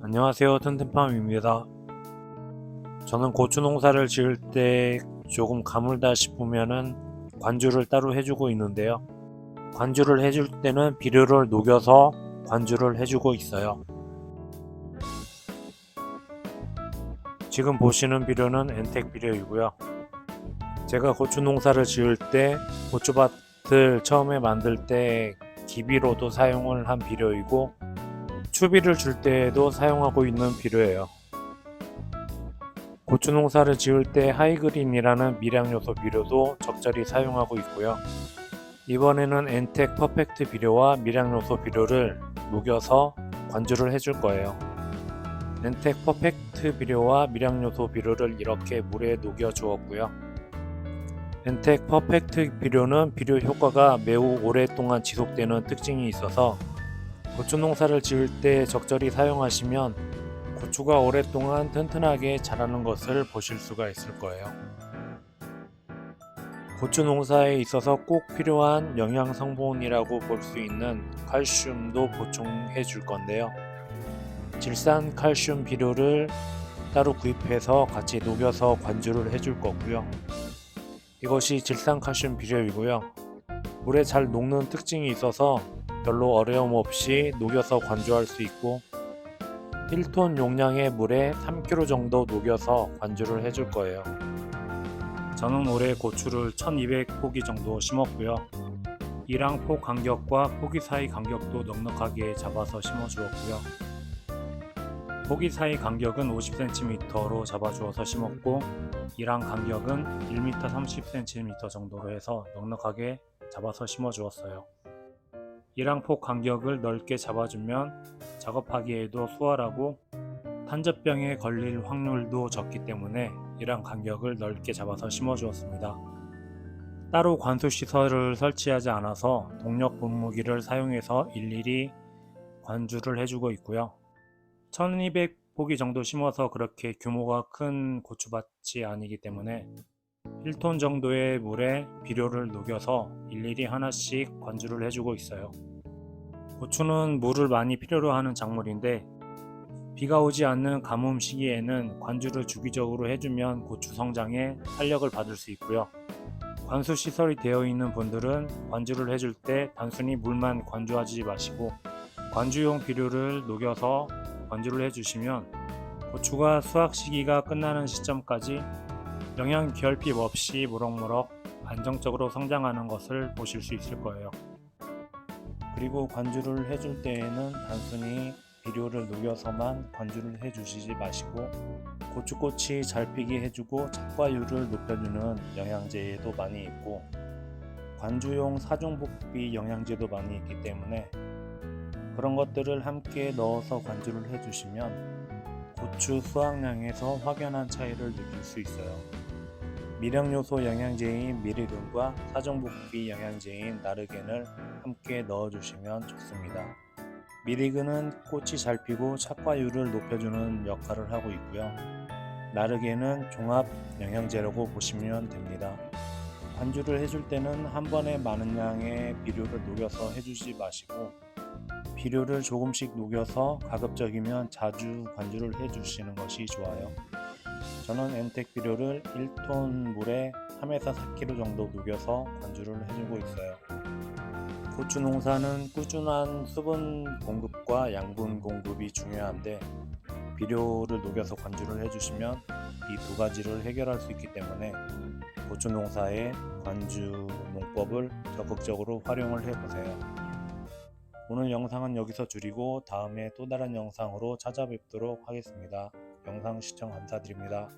안녕하세요 튼튼팜입니다. 저는 고추 농사를 지을 때 조금 가물다 싶으면은 관주를 따로 해주고 있는데요. 관주를 해줄 때는 비료를 녹여서 관주를 해주고 있어요. 지금 보시는 비료는 엔텍 비료이고요. 제가 고추 농사를 지을 때 고추밭을 처음에 만들 때 기비로도 사용을 한 비료이고 추비를 줄 때에도 사용하고 있는 비료예요. 고추 농사를 지을 때 하이그린이라는 미량 요소 비료도 적절히 사용하고 있고요. 이번에는 엔텍 퍼펙트 비료와 미량 요소 비료를 녹여서 관주를 해줄 거예요. 엔텍 퍼펙트 비료와 미량 요소 비료를 이렇게 물에 녹여 주었고요. 엔텍 퍼펙트 비료는 비료 효과가 매우 오랫동안 지속되는 특징이 있어서 고추 농사를 지을 때 적절히 사용하시면 고추가 오랫동안 튼튼하게 자라는 것을 보실 수가 있을 거예요. 고추 농사에 있어서 꼭 필요한 영양 성분이라고 볼 수 있는 칼슘도 보충해 줄 건데요. 질산 칼슘 비료를 따로 구입해서 같이 녹여서 관주를 해줄 거고요. 이것이 질산 칼슘 비료이고요. 물에 잘 녹는 특징이 있어서 별로 어려움 없이 녹여서 관주할 수 있고 1톤 용량의 물에 3kg 정도 녹여서 관주를 해줄 거예요. 저는 올해 고추를 1200포기 정도 심었고요. 이랑 포 간격과 포기 사이 간격도 넉넉하게 잡아서 심어 주었고요. 포기 사이 간격은 50cm로 잡아주어서 심었고 이랑 간격은 1m 30cm 정도로 해서 넉넉하게 잡아서 심어 주었어요. 이랑폭 간격을 넓게 잡아주면 작업하기에도 수월하고 탄저병에 걸릴 확률도 적기 때문에 이랑 간격을 넓게 잡아서 심어 주었습니다. 따로 관수 시설을 설치하지 않아서 동력 분무기를 사용해서 일일이 관주를 해주고 있고요. 1200포기 정도 심어서 그렇게 규모가 큰 고추밭이 아니기 때문에 1톤 정도의 물에 비료를 녹여서 일일이 하나씩 관주를 해주고 있어요. 고추는 물을 많이 필요로 하는 작물인데 비가 오지 않는 가뭄 시기에는 관주를 주기적으로 해주면 고추 성장에 활력을 받을 수 있고요. 관수 시설이 되어 있는 분들은 관주를 해줄 때 단순히 물만 관주하지 마시고 관주용 비료를 녹여서 관주를 해주시면 고추가 수확 시기가 끝나는 시점까지 영양 결핍 없이 무럭무럭 안정적으로 성장하는 것을 보실 수 있을 거예요. 그리고 관주를 해줄 때에는 단순히 비료를 녹여서만 관주를 해주시지 마시고 고추꽃이 잘 피게 해주고 착과율을 높여주는 영양제도 많이 있고 관주용 사중복비 영양제도 많이 있기 때문에 그런 것들을 함께 넣어서 관주를 해주시면 고추 수확량에서 확연한 차이를 느낄 수 있어요. 미량요소 영양제인 미리금과 사정복비 영양제인 나르겐을 함께 넣어주시면 좋습니다. 미리근은 꽃이 잘 피고 착과율을 높여주는 역할을 하고 있고요. 나르겐은 종합 영양제라고 보시면 됩니다. 관주를 해줄 때는 한 번에 많은 양의 비료를 녹여서 해주지 마시고 비료를 조금씩 녹여서 가급적이면 자주 관주를 해주시는 것이 좋아요. 저는 엔텍 비료를 1톤 물에 3에서 4kg 정도 녹여서 관주를 해주고 있어요. 고추 농사는 꾸준한 수분 공급과 양분 공급이 중요한데 비료를 녹여서 관주를 해주시면 이 두 가지를 해결할 수 있기 때문에 고추 농사의 관주 농법을 적극적으로 활용을 해보세요. 오늘 영상은 여기서 줄이고 다음에 또 다른 영상으로 찾아뵙도록 하겠습니다. 영상 시청 감사드립니다.